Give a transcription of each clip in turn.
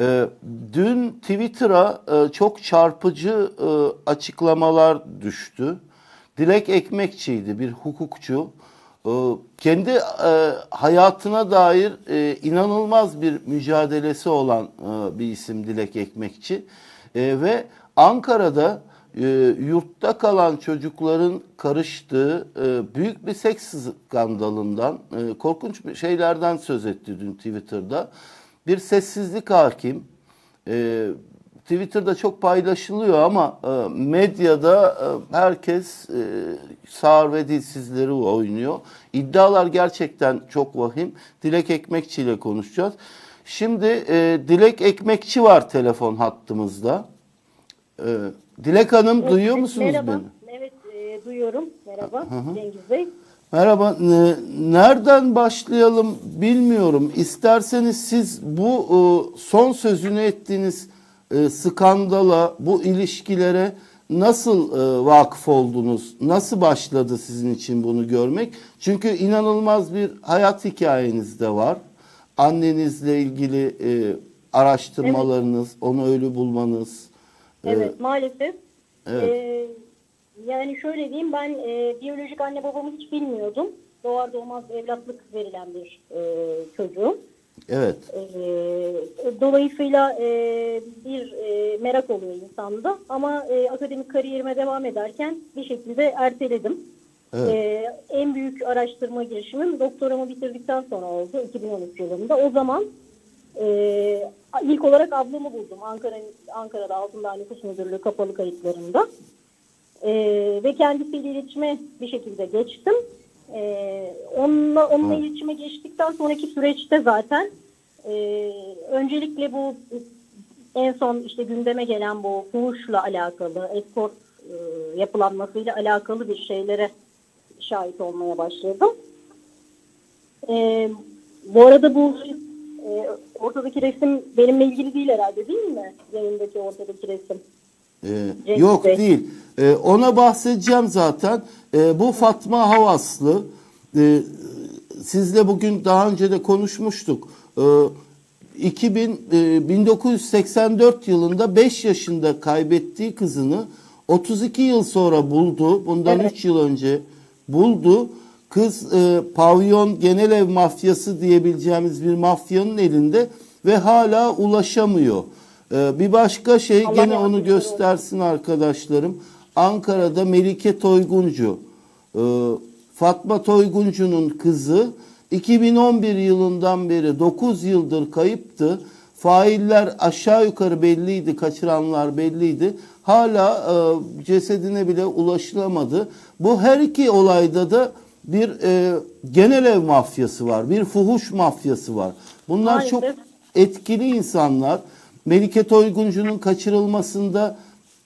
Ee, dün Twitter'a e, çok çarpıcı e, açıklamalar düştü. Dilek Ekmekçi'ydi bir hukukçu. Ee, kendi e, hayatına dair e, inanılmaz bir mücadelesi olan e, bir isim Dilek Ekmekçi. E, ve Ankara'da e, yurtta kalan çocukların karıştığı e, büyük bir seks skandalından, e, korkunç bir şeylerden söz etti dün Twitter'da. Bir sessizlik hakim. E, Twitter'da çok paylaşılıyor ama e, medyada e, herkes e, sağır ve dilsizleri oynuyor. İddialar gerçekten çok vahim. Dilek Ekmekçi ile konuşacağız. Şimdi e, Dilek Ekmekçi var telefon hattımızda. E, Dilek Hanım duyuyor musunuz Merhaba. beni? Evet e, duyuyorum. Merhaba Cengiz Bey. Merhaba. Ne- Nereden başlayalım bilmiyorum. İsterseniz siz bu e, son sözünü ettiğiniz e, skandala, bu ilişkilere nasıl e, vakıf oldunuz? Nasıl başladı sizin için bunu görmek? Çünkü inanılmaz bir hayat hikayeniz de var. Annenizle ilgili araştırmalarınız, onu ölü bulmanız. Evet maalesef. Evet. E, yani şöyle diyeyim ben e, biyolojik anne babamı hiç bilmiyordum. Doğar doğmaz evlatlık verilen bir e, çocuğum. evet. E, dolayısıyla e, bir e, merak oluyor insanda ama e, akademik kariyerime devam ederken bir şekilde erteledim. Evet. E, en büyük araştırma girişimim doktoramı bitirdikten sonra oldu 2013 yılında. O zaman e, ilk olarak ablamı buldum Ankara Ankara'da Altındağ Nüfus Müdürlüğü kapalı kayıtlarında. E, ve kendisiyle iletişime bir şekilde geçtim. E, onunla, onunla Evet. iletişime geçtikten sonraki süreçte zaten e, öncelikle bu en son işte gündeme gelen bu fuhuşla alakalı, escort e, yapılanmasıyla alakalı bir şeylere şahit olmaya başladım. E, bu arada bu e, ortadaki resim benimle ilgili değil herhalde değil mi? Yayındaki ortadaki resim. Ee, yok Bey. değil. Ee, ona bahsedeceğim zaten. Ee, bu Fatma Havaslı. Ee, sizle bugün daha önce de konuşmuştuk. Ee, 2000 e, 1984 yılında 5 yaşında kaybettiği kızını 32 yıl sonra buldu. Bundan Evet. 3 yıl önce buldu. Kız e, pavyon genel ev mafyası diyebileceğimiz bir mafyanın elinde ve hala ulaşamıyor. E, bir başka şey Allah gene onu göstersin arkadaşlarım. Ankara'da Melike Toyguncu. e, Fatma Toyguncu'nun kızı 2011 yılından beri 9 yıldır kayıptı. Failler aşağı yukarı belliydi, kaçıranlar belliydi. Hala e, cesedine bile ulaşılamadı. Bu her iki olayda da bir e, genel ev mafyası var, bir fuhuş mafyası var. Bunlar Maalesef. çok etkili insanlar. Melike Toyguncu'nun kaçırılmasında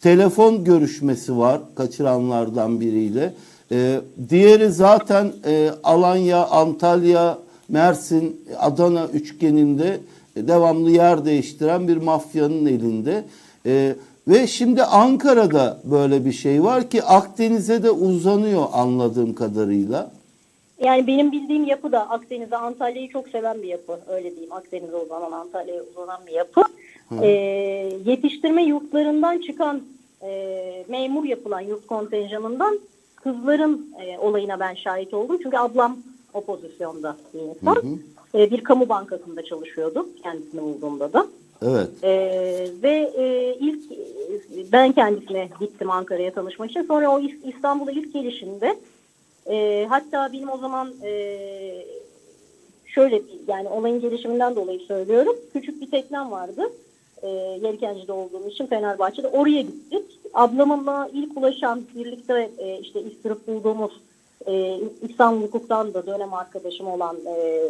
telefon görüşmesi var kaçıranlardan biriyle. Ee, diğeri zaten e, Alanya, Antalya, Mersin, Adana üçgeninde devamlı yer değiştiren bir mafyanın elinde. Ee, ve şimdi Ankara'da böyle bir şey var ki Akdeniz'e de uzanıyor anladığım kadarıyla. Yani benim bildiğim yapı da Akdeniz'e Antalya'yı çok seven bir yapı. Öyle diyeyim Akdeniz'e uzanan Antalya'ya uzanan bir yapı. Ee, yetiştirme yurtlarından çıkan e, memur yapılan yurt kontenjanından kızların e, olayına ben şahit oldum. Çünkü ablam o pozisyonda bir insan. Ee, bir kamu bankasında çalışıyordu kendisini bulduğumda da. Evet. Ee, ve e, ilk ben kendisine gittim Ankara'ya tanışmak için. Sonra o İs- İstanbul'a ilk gelişinde e, hatta benim o zaman e, şöyle bir yani olayın gelişiminden dolayı söylüyorum. Küçük bir teknem vardı. E, Yelkenci'de olduğum için Fenerbahçe'de oraya gittik. Ablamınla ilk ulaşan birlikte e, işte istirip bulduğumuz e, İstanbul Hukuk'tan da dönem arkadaşım olan e,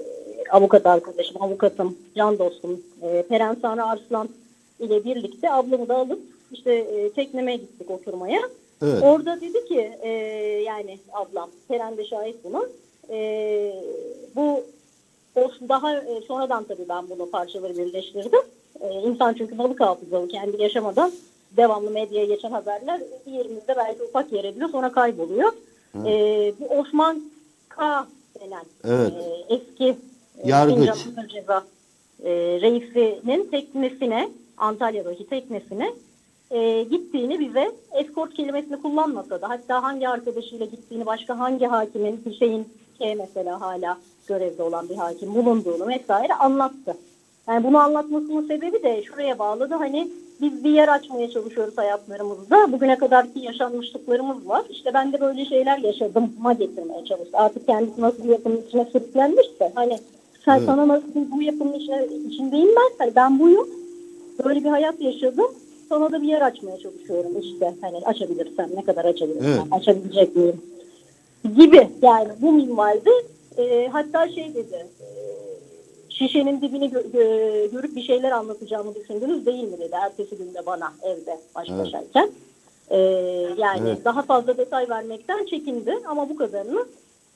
avukat arkadaşım, avukatım, can dostum e, Peren Sanrı Arslan ile birlikte ablamı da alıp işte e, tekneme gittik oturmaya. Evet. Orada dedi ki e, yani ablam, Peren de şahit buna. E, bu o daha e, sonradan tabii ben bunu parçaları birleştirdim. E, insan çünkü balık hafızalı kendi yaşamadan devamlı medyaya geçen haberler bir yerimizde belki ufak yer ediyor sonra kayboluyor. E, bu Osman K denen Evet. e, eski e, Yargıç. Ceza e, reisinin teknesine, Antalya'daki teknesine e, gittiğini bize eskort kelimesini kullanmasa da hatta hangi arkadaşıyla gittiğini başka hangi hakimin Hüseyin K mesela hala görevde olan bir hakim bulunduğunu vesaire anlattı. Yani bunu anlatmasının sebebi de şuraya bağlı da hani biz bir yer açmaya çalışıyoruz hayatlarımızda. Bugüne kadarki yaşanmışlıklarımız var. İşte ben de böyle şeyler yaşadım ma getirmeye çalıştı. Artık kendisi nasıl bir yapının içine sürüklenmişse hani sen Evet. sana nasıl bu yapının içine, içindeyim ben. Hani ben buyum. Böyle bir hayat yaşadım. Sana da bir yer açmaya çalışıyorum işte. Hani açabilirsem ne kadar açabilirsem Evet. açabilecek miyim gibi yani bu minvalde e, hatta şey dedi e, şişenin dibini gö- gö- görüp bir şeyler anlatacağımı düşündünüz değil mi dedi ertesi günde bana evde baş Evet. başayken. E, yani Evet. daha fazla detay vermekten çekindi ama bu kadarını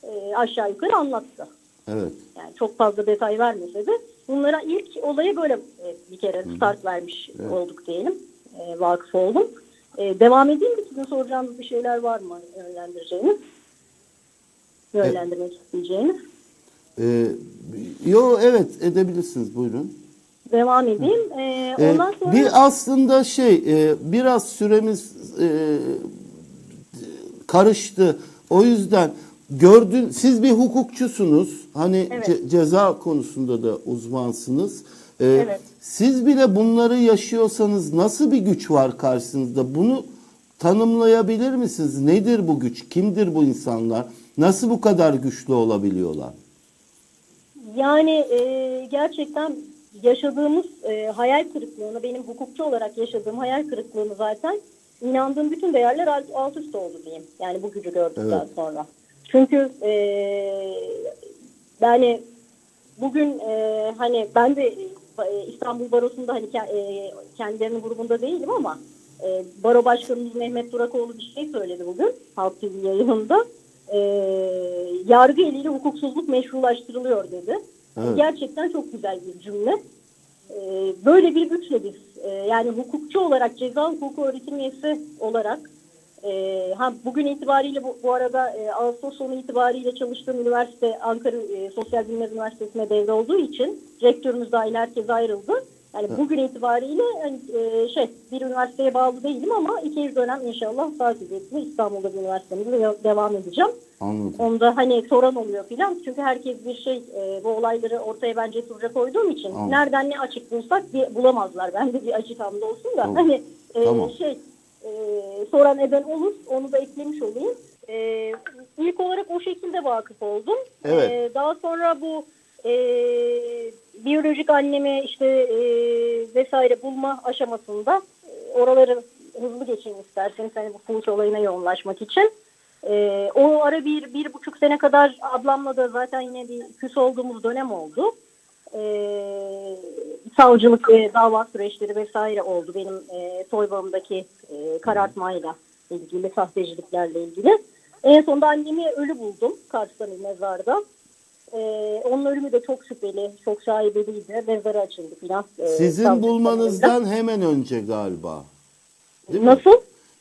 e, aşağı yukarı anlattı. Evet. Yani çok fazla detay vermese de bunlara ilk olaya böyle e, bir kere start vermiş Evet. olduk diyelim. E, vakıf oldum. E, devam edeyim mi? Sizin soracağınız bir şeyler var mı yönlendireceğiniz? Yönlendirmek isteyeceğiniz. Ee, yo evet edebilirsiniz buyurun. Devam edeyim. Ee, ondan sonra Bir aslında şey e, biraz süremiz e, karıştı. O yüzden gördün siz bir hukukçusunuz. Hani Evet. ce- ceza konusunda da uzmansınız. Ee, Evet. Siz bile bunları yaşıyorsanız nasıl bir güç var karşınızda? Bunu tanımlayabilir misiniz? Nedir bu güç? Kimdir bu insanlar? Nasıl bu kadar güçlü olabiliyorlar? Yani e, gerçekten yaşadığımız e, hayal kırıklığını, benim hukukçu olarak yaşadığım hayal kırıklığını zaten inandığım bütün değerler alt, alt üst oldu diyeyim. Yani bu gücü gördükten Evet. sonra. Çünkü e, yani bugün e, hani ben de e, İstanbul Barosu'nda hani e, kendilerinin grubunda değilim ama e, Baro Başkanımız Mehmet Durakoğlu bir şey söyledi bugün Halk TV yayınında. E, yargı eliyle hukuksuzluk meşrulaştırılıyor dedi. Evet. Gerçekten çok güzel bir cümle. E, böyle bir güçle biz e, yani hukukçu olarak ceza hukuku öğretim üyesi olarak e, ha, bugün itibariyle bu, bu arada e, Ağustos sonu itibariyle çalıştığım üniversite Ankara e, Sosyal Bilimler Üniversitesi'ne devre olduğu için rektörümüz dahil herkes ayrıldı. Yani bugün itibariyle hani, e, şey bir üniversiteye bağlı değilim ama ikinci dönem inşallah takip etme İstanbul'da bir üniversitemizde de devam edeceğim. Anladım. Onda hani soran oluyor filan. Çünkü herkes bir şey e, bu olayları ortaya ben cesurca koyduğum için Tamam. nereden ne açık bulsak bir bulamazlar. Ben de bir açık hamle olsun da Tamam. hani e, Tamam. şey e, soran eden olur. Onu da eklemiş olayım. E, ilk olarak o şekilde vakıf oldum. Evet. E, daha sonra bu e, biyolojik annemi işte e, vesaire bulma aşamasında e, oraları hızlı geçeyim isterseniz hani bu fuhuş olayına yoğunlaşmak için. Ee, o ara bir, bir buçuk sene kadar ablamla da zaten yine bir küs olduğumuz dönem oldu. Ee, savcılık e, dava süreçleri vesaire oldu benim e, soybağımdaki e, karartmayla ilgili, sahteciliklerle ilgili. En sonunda annemi ölü buldum Kars'ta bir mezarda. Ee, onun ölümü de çok şüpheli, çok şaibeliydi. Mezarı açıldı filan. e, Sizin bulmanızdan hemen önce galiba. Değil mi? Nasıl?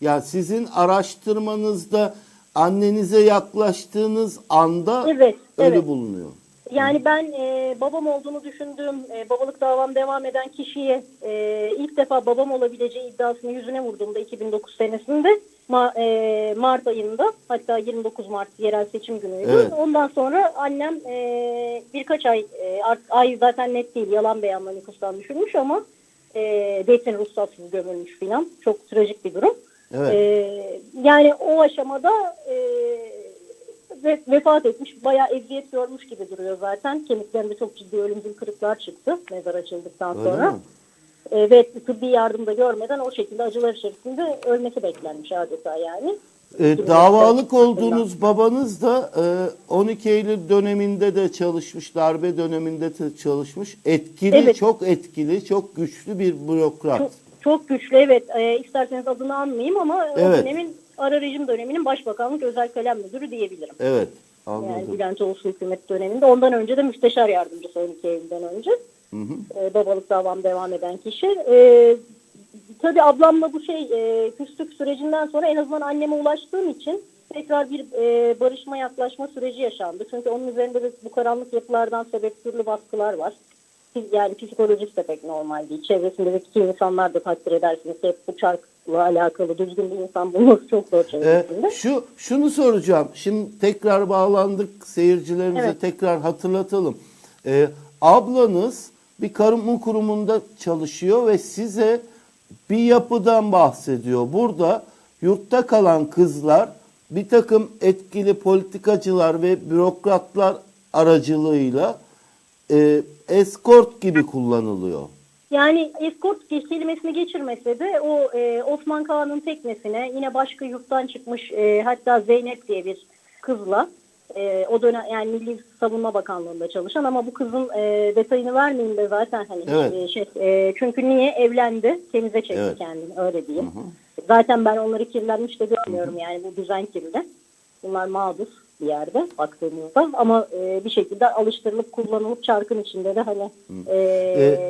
Ya sizin araştırmanızda annenize yaklaştığınız anda Evet, ölü evet. bulunuyor. Yani ben e, babam olduğunu düşündüğüm e, babalık davam devam eden kişiye e, ilk defa babam olabileceği iddiasını yüzüne vurduğumda 2009 senesinde Ma- e, Mart ayında hatta 29 Mart yerel seçim günüydü. Evet. Ondan sonra annem e, birkaç ay e, art- ay zaten net değil yalan beyanla nüfustan düşürmüş ama e, Zeytin ruhsatsız gömülmüş filan. Çok trajik bir durum. Evet. Ee, yani o aşamada e, ve, vefat etmiş. Bayağı eziyet görmüş gibi duruyor zaten. Kemiklerinde çok ciddi ölümcül kırıklar çıktı mezar açıldıktan Öyle sonra. mi? E, ve tıbbi yardım da görmeden o şekilde acılar içerisinde ölmesi beklenmiş adeta yani. E, davalık olduğunuz babanız da e, 12 Eylül döneminde de çalışmış, darbe döneminde de çalışmış. Etkili, Evet. çok etkili, çok güçlü bir bürokrat. Çok, çok güçlü evet. E, isterseniz adını anmayayım ama o Evet. dönemin ara rejim döneminin başbakanlık özel kalem müdürü diyebilirim. Evet, Yani anladım. Bülent Ulusu hükümet döneminde. Ondan önce de müsteşar yardımcısı 12 Eylül'den önce. Hı hı. e, babalık davam devam eden kişi. E, tabii ablamla bu şey e, küslük sürecinden sonra en azından anneme ulaştığım için tekrar bir e, barışma yaklaşma süreci yaşandı. Çünkü onun üzerinde de bu karanlık yapılardan sebep türlü baskılar var. yani psikolojisi de pek normal değil. Çevresindeki insanlar da takdir edersiniz. Hep bu çarkla alakalı düzgün bir insan bulması çok zor Ee, çevresinde. şu şunu soracağım. Şimdi tekrar bağlandık seyircilerimize Evet. tekrar hatırlatalım. Ee, ablanız bir kamu kurumunda çalışıyor ve size bir yapıdan bahsediyor. Burada yurtta kalan kızlar bir takım etkili politikacılar ve bürokratlar aracılığıyla e, eskort gibi kullanılıyor. Yani eskort kelimesini geçirmese de o e, Osman Kağan'ın teknesine yine başka yurttan çıkmış e, hatta Zeynep diye bir kızla e, o dönem yani Milli Savunma Bakanlığı'nda çalışan ama bu kızın e, detayını vermeyeyim de zaten hani Evet. e, şey e, çünkü niye evlendi temize çekti Evet. kendini öyle diyeyim. Zaten ben onları kirlenmiş de görmüyorum yani bu düzen kirli. Bunlar mağdur bir yerde baktığımızda ama e, bir şekilde alıştırılıp kullanılıp çarkın içinde de hani e, E,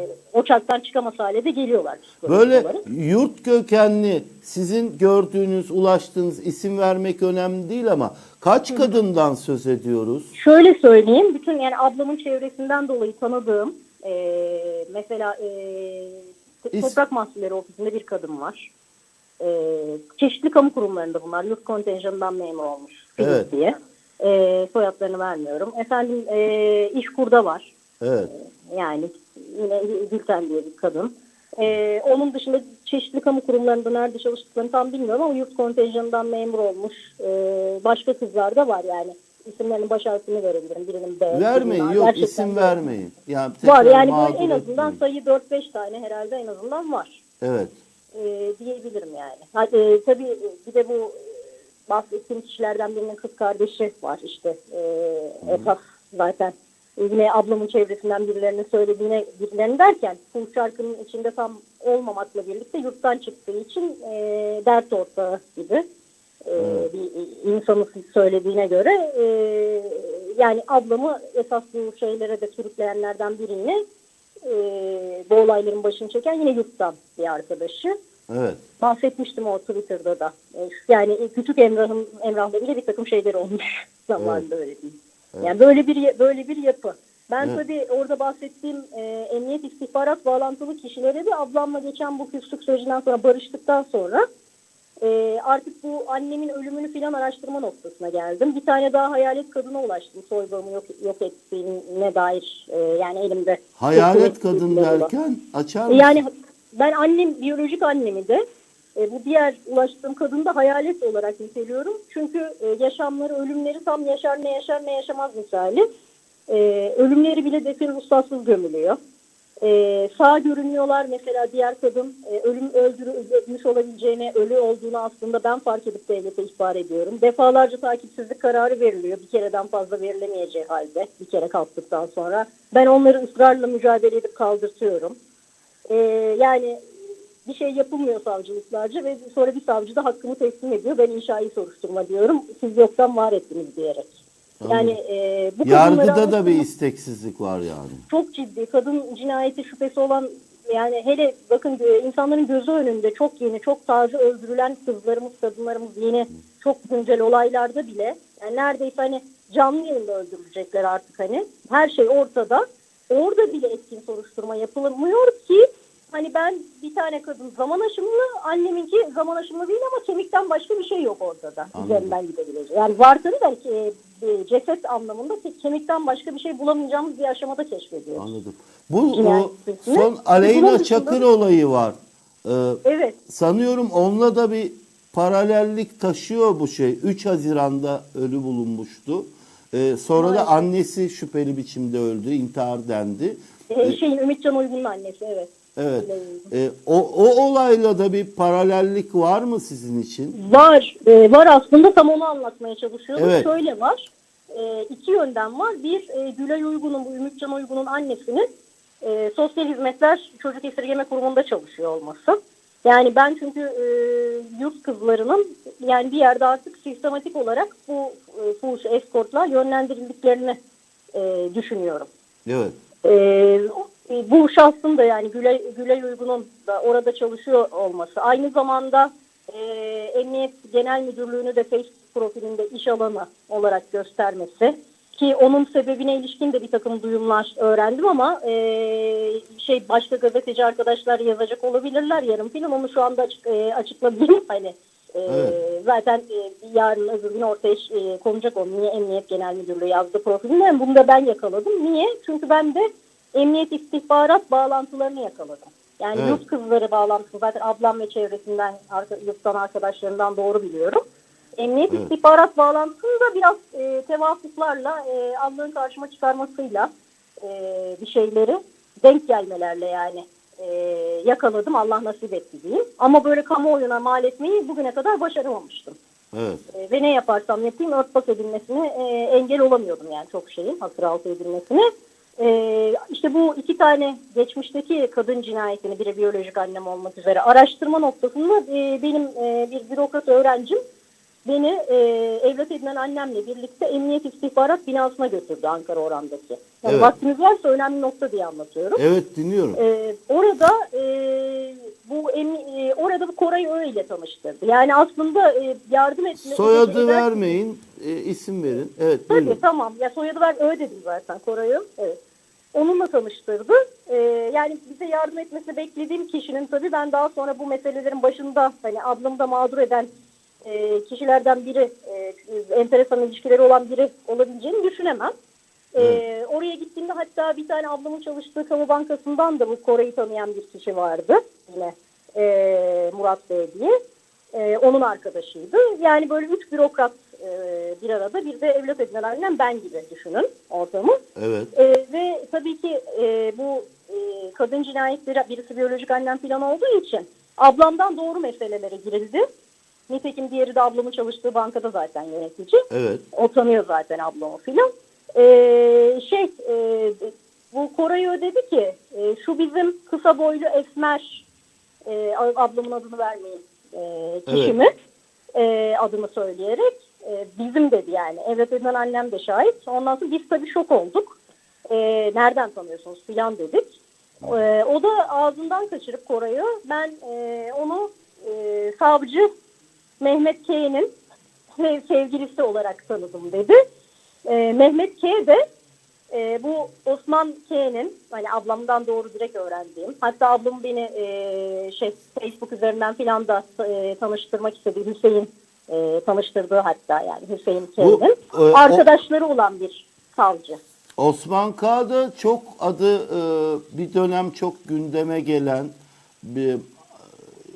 o çarktan çıkamaz hale de geliyorlar. Böyle olarak. yurt kökenli sizin gördüğünüz, ulaştığınız isim vermek önemli değil ama kaç kadından söz ediyoruz? Şöyle söyleyeyim, bütün yani ablamın çevresinden dolayı tanıdığım e, mesela e, İs- Toprak Mahsulleri Ofisi'nde bir kadın var. E, çeşitli kamu kurumlarında bunlar. Yurt kontenjanından memur olmuş. Evet. diye. E, soyadlarını vermiyorum. Efendim e, İşkur'da var. Evet. Yani yine Gülten diye bir kadın. Ee, onun dışında çeşitli kamu kurumlarında nerede çalıştıklarını tam bilmiyorum ama yurt kontenjanından memur olmuş ee, başka kızlar da var yani. İsimlerinin baş harfini verebilirim. Birinin B. Vermeyin birinin yok Gerçekten isim de- vermeyin. Yani Var yani böyle en azından etmeyin. sayı 4-5 tane herhalde en azından var. Evet. Ee, diyebilirim yani. Ha, e, tabii bir de bu e, bahsettiğim kişilerden birinin kız kardeşi var işte. E, esas zaten yine ablamın çevresinden birilerinin söylediğine birilerini derken bu şarkının içinde tam olmamakla birlikte yurttan çıktığı için e, dert ortağı gibi e, bir insanın söylediğine göre e, yani ablamı esas bu şeylere de sürükleyenlerden birini e, bu olayların başını çeken yine yurttan bir arkadaşı. Evet. Bahsetmiştim o Twitter'da da. E, Yani küçük Emrah'ın Emrah'la bile bir takım şeyler olmuş zamanında öyle diyeyim. Yani böyle bir böyle bir yapı. Ben Evet. tabii orada bahsettiğim e, emniyet istihbarat bağlantılı kişilere de ablamla geçen bu küslük sürecinden sonra barıştıktan sonra e, artık bu annemin ölümünü filan araştırma noktasına geldim. Bir tane daha hayalet kadına ulaştım soybağımı yok, yok ettiğine dair e, yani elimde. Hayalet kadın derken açar mısın? Yani ben annem, biyolojik annemi de e, bu diğer ulaştığım kadını da hayalet olarak niteliyorum. Çünkü e, yaşamları, ölümleri tam yaşar ne yaşar ne yaşamaz misali. E, ölümleri bile defin ruhsatsız gömülüyor. E, sağ görünüyorlar mesela diğer kadın e, ölüm öldürülmüş olabileceğine, ölü olduğunu aslında ben fark edip devlete ihbar ediyorum. Defalarca takipsizlik kararı veriliyor bir kereden fazla verilemeyeceği halde bir kere kalktıktan sonra. Ben onları ısrarla mücadele edip kaldırtıyorum. Ee, yani bir şey yapılmıyor savcılıklarca ve sonra bir savcı da hakkımı teslim ediyor. Ben inşai soruşturma diyorum. Siz yoktan var ettiniz diyerek. Yani e, bu Yargıda da bir isteksizlik var yani. çok ciddi. Kadın cinayeti şüphesi olan yani hele bakın e, insanların gözü önünde çok yeni, çok taze öldürülen kızlarımız, kadınlarımız yeni çok güncel olaylarda bile yani neredeyse hani canlı yayında öldürülecekler artık hani. Her şey ortada. Orada bile etkin soruşturma yapılmıyor ki hani ben bir tane kadın zaman aşımlı, anneminki zaman aşımlı değil ama kemikten başka bir şey yok ortada. Anladım. Üzerinden gidebilecek. Yani var tabii belki e, e, ceset anlamında ke- kemikten başka bir şey bulamayacağımız bir aşamada keşfediyoruz. Anladım. Bu o, son Aleyna dışında- Çakır olayı var. Ee, Evet. sanıyorum onunla da bir paralellik taşıyor bu şey. 3 Haziran'da ölü bulunmuştu. Ee, sonra da Maalesef. annesi şüpheli biçimde öldü, intihar dendi. Ee, şeyin Ümitcan Uygun'un annesi evet. Evet. Ee, o, o olayla da bir paralellik var mı sizin için? Var. e, var aslında tam onu anlatmaya çalışıyorum. Evet. Şöyle var. E, iki yönden var. Bir e, Gülay Uygun'un bu Ümitcan Uygun'un annesinin e, sosyal hizmetler çocuk esirgeme kurumunda çalışıyor olması. Yani ben çünkü e, yurt kızlarının yani bir yerde artık sistematik olarak bu e, fuhuş eskortla yönlendirildiklerini e, düşünüyorum. Evet. Ee, bu şahsın da yani Gülay, Gülay Uygun'un da orada çalışıyor olması. Aynı zamanda e, Emniyet Genel Müdürlüğü'nü de Facebook profilinde iş alanı olarak göstermesi. ki onun sebebine ilişkin de bir takım duyumlar öğrendim ama e, şey başka gazeteci arkadaşlar yazacak olabilirler yarın filan onu şu anda açık, e, açıklamayayım hani e, Evet. zaten e, yarın öbür gün ortaya e, konacak onu niye Emniyet Genel Müdürlüğü yazdı profilinde bunu da ben yakaladım. Niye? Çünkü ben de emniyet istihbarat bağlantılarını yakaladım. Yani Evet. yurt kızları bağlantısı zaten ablam ve çevresinden arka, yurttan arkadaşlarından doğru biliyorum. Emniyet Evet. istihbarat bağlantısında biraz e, tevafuklarla e, Allah'ın karşıma çıkarmasıyla e, bir şeyleri denk gelmelerle yani e, yakaladım. Allah nasip etti diyeyim. Ama böyle kamuoyuna mal etmeyi bugüne kadar başaramamıştım. Evet. E, ve ne yaparsam yapayım örtbas edilmesine e, engel olamıyordum yani çok şeyin hasır altı edilmesine. E, işte bu iki tane geçmişteki kadın cinayetini biri biyolojik annem olmak üzere araştırma noktasında e, benim e, bir bürokrat öğrencim beni e, evlat edinen annemle birlikte emniyet istihbarat binasına götürdü Ankara Oran'daki. Yani Evet. Vaktiniz varsa önemli nokta diye anlatıyorum. Evet dinliyorum. Ee, orada e, bu emi- e, orada bu Koray Ö ile tanıştırdı. Yani aslında e, yardım etme Soyadı eden- vermeyin, e, isim verin. Evet Tabii buyurun. tamam. Ya soyadı ben Ö dedim zaten Koray Ö. Evet. Onunla tanıştırdı. Ee, yani bize yardım etmesini beklediğim kişinin tabii ben daha sonra bu meselelerin başında hani ablamı da mağdur eden e, kişilerden biri, e, enteresan ilişkileri olan biri olabileceğini düşünemem. Ee, oraya gittiğimde hatta bir tane ablamın çalıştığı kamu bankasından da bu Kore'yi tanıyan bir kişi vardı yine e, Murat Bey diye. E, onun arkadaşıydı. Yani böyle üç bürokrat e, bir arada bir de evlat edinen annem ben gibi düşünün ortamı. Evet. E, ve tabii ki e, bu e, kadın cinayetleri birisi biyolojik annem falan olduğu için ablamdan doğru meselelere girildi. Nitekim diğeri de ablamın çalıştığı bankada zaten yönetici. Evet. O tanıyor zaten ablamı filan. Ee, şey e, bu Koray Ö dedi ki e, şu bizim kısa boylu esmer e, ablamın adını vermeyin e, kişimi e, adını söyleyerek e, bizim dedi yani. Evet edinen annem de şahit. Ondan sonra biz tabii şok olduk. E, nereden tanıyorsunuz filan dedik. E, o da ağzından kaçırıp Koray'ı ben e, onu e, savcı Mehmet K'nin sev- sevgilisi olarak tanıdım dedi. E, Mehmet K de e, bu Osman K'nin hani ablamdan doğru direkt öğrendiğim hatta ablam beni e, şey Facebook üzerinden filan da e, tanıştırmak istedi Hüseyin e, tanıştırdığı hatta yani Hüseyin K'nin e, o- arkadaşları olan bir savcı. Osman Kağı'da çok adı e, bir dönem çok gündeme gelen bir,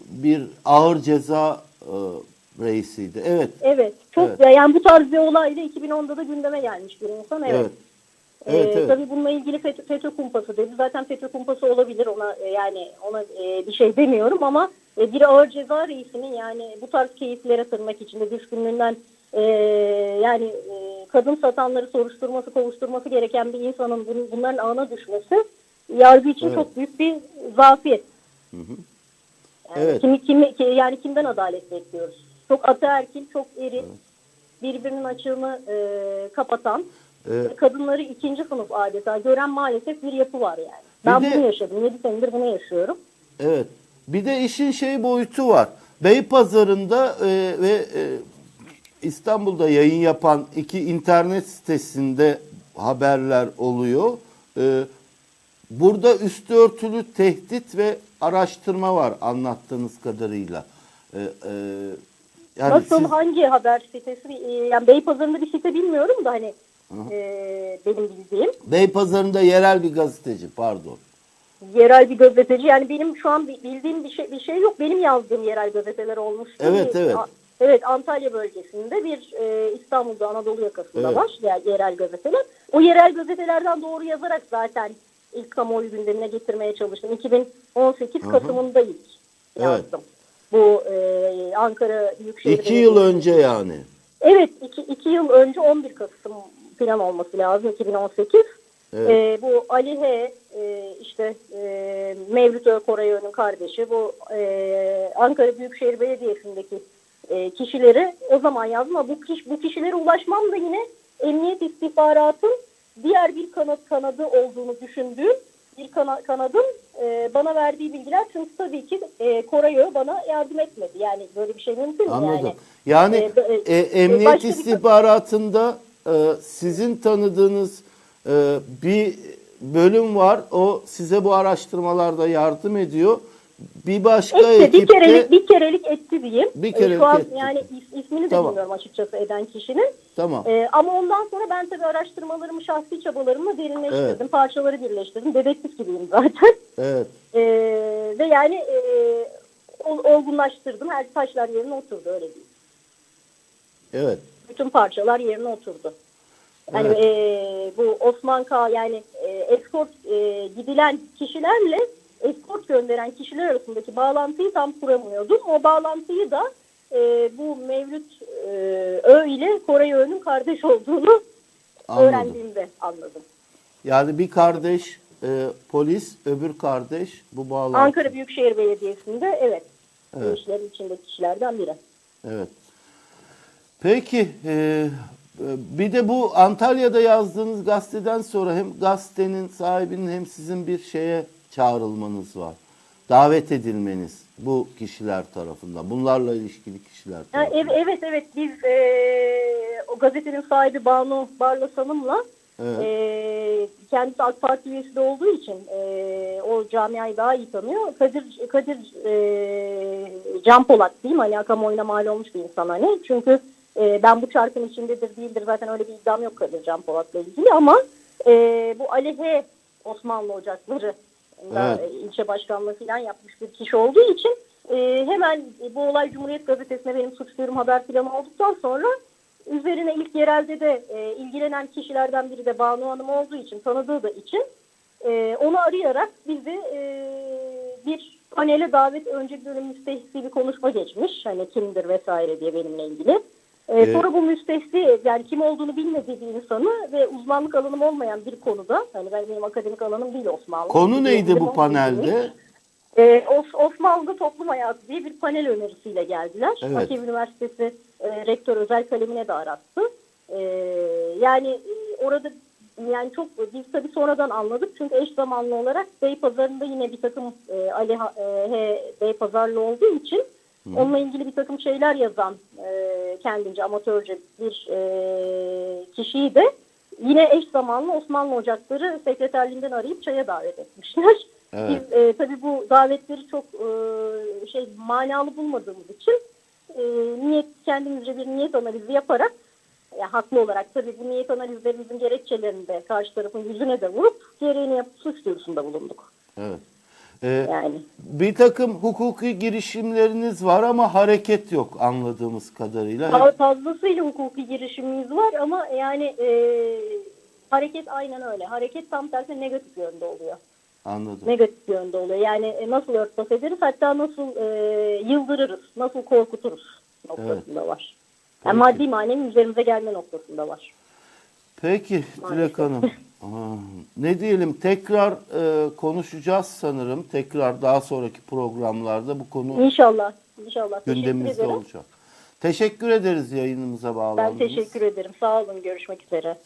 bir ağır ceza e, reisiydi. Evet. Evet çok Evet. yani bu tarz bir olayla 2010'da da gündeme gelmiş bir insan evet. Evet. Evet, Ee, evet. Tabii bununla ilgili FETÖ, FETÖ kumpası dedi. Zaten FETÖ kumpası olabilir ona e, yani ona e, bir şey demiyorum ama e, bir ağır ceza reisinin yani bu tarz keyiflere tırnak içinde düşkünlüğünden e, yani e, kadın satanları soruşturması kovuşturması gereken bir insanın bunun, bunların ağına düşmesi yargı için Evet. çok büyük bir zafiyet. Yani Evet. kimi, kimi, ki- yani kimden adalet bekliyoruz? Çok ataerkil, çok eri, birbirinin açığını e, kapatan, Evet. kadınları ikinci sınıf adeta gören maalesef bir yapı var yani. Ben de- bunu yaşadım. 7 senedir bunu yaşıyorum. Evet. Bir de işin şey boyutu var. Beypazarı'nda e, ve e, İstanbul'da yayın yapan iki internet sitesinde haberler oluyor. E, burada üstü örtülü tehdit ve araştırma var anlattığınız kadarıyla. E, e, yani Nasıl siz- hangi haber sitesi? e, yani Beypazarı'nda bir site bilmiyorum da hani e, benim bildiğim. Beypazarı'nda yerel bir gazeteci pardon. Yerel bir gazeteci. Yani benim şu an bi- bildiğim bir şey bir şey yok. Benim yazdığım yerel gazeteler olmuştu. Evet, evet. A- Evet Antalya bölgesinde bir e, İstanbul'da Anadolu yakasında Evet. var yani yerel gazeteler. O yerel gazetelerden doğru yazarak zaten ilk kamuoyu gündemine getirmeye çalıştım. 2018 Kasım'ında ilk yazdım. Bu e, Ankara Büyükşehir İki yıl önce yani. Evet iki, iki yıl önce 11 Kasım falan olması lazım 2018. Evet. Ee, bu Ali H e, işte e, Mevlüt Ökorayö'nün kardeşi bu e, Ankara Büyükşehir Belediyesi'ndeki e, kişileri o zaman yazdım ama bu, kiş, bu kişilere ulaşmam da yine emniyet istihbaratın diğer bir kanat kanadı olduğunu düşündüğüm bir kana, kanadın e, bana verdiği bilgiler çünkü tabii ki e, Korayö bana yardım etmedi. Yani böyle bir şey mümkün mü Anladım. yani? Yani Ee, e, e, emniyet istihbaratında e, sizin tanıdığınız e, bir bölüm var. O size bu araştırmalarda yardım ediyor. Bir başka Etti, bir ekipte kerelik, bir kerelik etti diyeyim. Bir Ee, kerelik Şu an etti. yani is- ismini de Tamam. bilmiyorum açıkçası eden kişinin. tamam. Ee, ama ondan sonra ben tabii araştırmalarımı şahsi çabalarımla derinleştirdim. Evet. Parçaları birleştirdim. Dedektif gibiyim zaten. Evet. Ee, ve yani e, ol- olgunlaştırdım. Her taşlar yerine oturdu öyle diyeyim. Evet. Bütün parçalar yerine oturdu. Yani Evet. e, bu Osman K yani e, eskort e, gidilen kişilerle gönderen kişiler arasındaki bağlantıyı tam kuramıyordum. O bağlantıyı da e, bu Mevlüt e, Ö ile Koray Ö'nün kardeş olduğunu Anladım. öğrendiğimde anladım. Yani bir kardeş e, polis, öbür kardeş bu bağlantı. Ankara Büyükşehir Belediyesi'nde evet, Evet. işlerin içindeki kişilerden biri. Evet. Peki e, bir de bu Antalya'da yazdığınız gazeteden sonra hem gazetenin sahibinin hem sizin bir şeye çağrılmanız var. Davet edilmeniz bu kişiler tarafından. Bunlarla ilişkili kişiler tarafından. ev- evet evet biz e, o gazetenin sahibi Banu Barlas Hanım'la Evet. e, kendisi AK Parti üyesi de olduğu için e, o camiayı daha iyi tanıyor. Kadir Kadir e, Can Polat diyeyim hani kamuoyuna mal olmuş bir insan hani. Çünkü e, ben bu çarkın içindedir değildir zaten öyle bir iddiam yok Kadir Can Polat'la ilgili ama e, bu Alehe Osmanlı Ocakları Evet. e, ilçe başkanlığı falan yapmış bir kişi olduğu için e, hemen bu olay Cumhuriyet Gazetesi'ne benim suç duyurum haber planı olduktan sonra üzerine ilk yerelde de e, ilgilenen kişilerden biri de Banu Hanım olduğu için tanıdığı da için e, onu arayarak bizi e, bir panele davet önce bir böyle müstehsi bir konuşma geçmiş. Hani kimdir vesaire diye benimle ilgili. E, Evet. Sonra bu müstehsi yani kim olduğunu bilmediği bir insanı ve uzmanlık alanım olmayan bir konuda hani ben benim akademik alanım değil Osmanlı. Konu neydi bu panelde? e, Os- Osmanlı Toplum Hayatı diye bir panel önerisiyle geldiler. Evet. Hakkari Üniversitesi e, rektör özel kalemine de arattı. E, yani e, orada yani çok biz tabii sonradan anladık çünkü eş zamanlı olarak Beypazarı'nda yine bir takım e, Ali e. Beypazarlı olduğu için onunla ilgili bir takım şeyler yazan e, kendince amatörce bir e, kişiyi de yine eş zamanlı Osmanlı Ocakları sekreterliğinden arayıp çaya davet etmişler. Evet. Biz e, tabii bu davetleri çok e, şey manalı bulmadığımız için e, niyet kendimizce bir niyet analizi yaparak ya haklı olarak tabii bu niyet analizlerimizin gerekçelerini de karşı tarafın yüzüne de vurup gereğini yapıp suç duyurusunda bulunduk. Evet. E, Yani bir takım hukuki girişimleriniz var ama hareket yok anladığımız kadarıyla. Fa- fazlasıyla hukuki girişimimiz var ama yani e, hareket aynen öyle. Hareket tam tersine negatif yönde oluyor. Anladım. Negatif yönde oluyor. Yani e, nasıl örtbas ederiz hatta nasıl e, yıldırırız, nasıl korkuturuz noktasında var. Yani Peki. maddi manevi üzerimize gelme noktasında var. Peki Dilek Hanım. Ne diyelim tekrar e, konuşacağız sanırım. Tekrar daha sonraki programlarda bu konu İnşallah. İnşallah. Teşekkür gündemimizde ederim. olacak. Teşekkür ederiz yayınımıza Ben teşekkür ederim. Sağ olun. Görüşmek üzere.